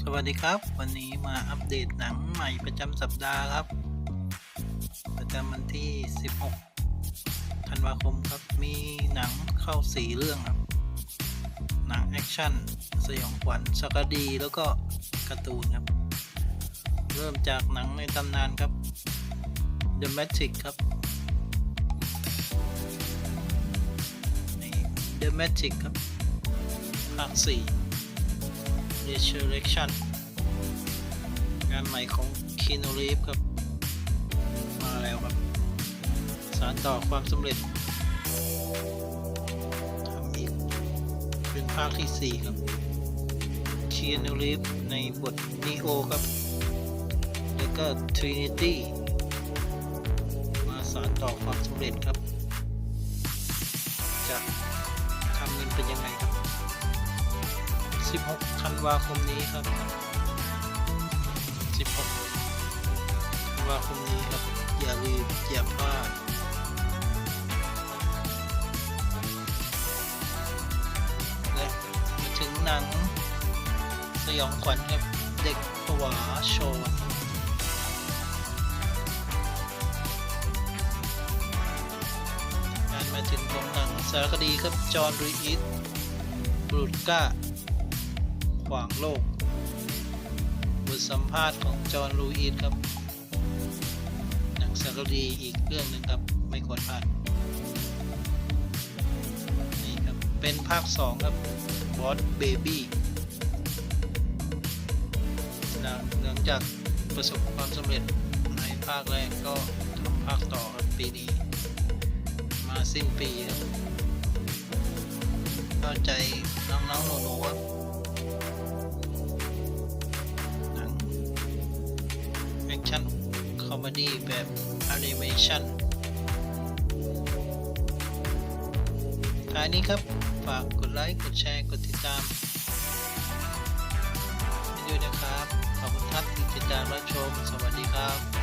สวัสดีครับ วันนี้มาอัปเดตหนังใหม่ประจำสัปดาห์ครับ ประจำวันที่ 16 ธันวาคมครับ มีหนังเข้าสีเรื่องครับ หนังแอคชั่น สยองขวัญสารคดีแล้วก็การ์ตูนครับ เริ่มจากหนังในตำนานครับ The Matrix ครับ The Matrix ครับ ภาค 4 Resurrection งานใหม่ของ Keanu Reeves ครับ มาแล้วครับ สารต่อความสำเร็จทำอีกเป็นภาคที่ 4 ครับ Keanu Reeves ในบท Neo ครับ แล้วก็ Trinity มาสารต่อความสำเร็จครับ จะทำเงินเป็นยังไงครับ 16ธันวาคมนี้ครับ 16ธันวาคมนี้ครับ อย่าลืมอย่าพลาดและมาถึงหนัง สยองขวัญครับ เด็กผวาโชว์การมาถึงของหนังสารคดีครับ จอห์นรีอิสบรูดก้า ขวางโลก บทสัมภาษณ์ของจอห์นลูอิสครับ หนังสารดีอีกเรื่องหนึ่งครับ ไม่ควรพลาด นี่ครับ เป็นภาค 2 ครับบอสเบบี้หลังจากประสบความสำเร็จในภาคแรกก็ทำภาคต่อครับปีนี้ มาสิ้นปีครับเข้าใจน้องๆหนูๆครับ มเมดี้แบบแอนิเมชันท้ายนี้ครับ ฝากกดไลค์ กดแชร์ กดติดตามด้วยนะครับ ขอบคุณครับที่ติดตามรับชม สวัสดีครับ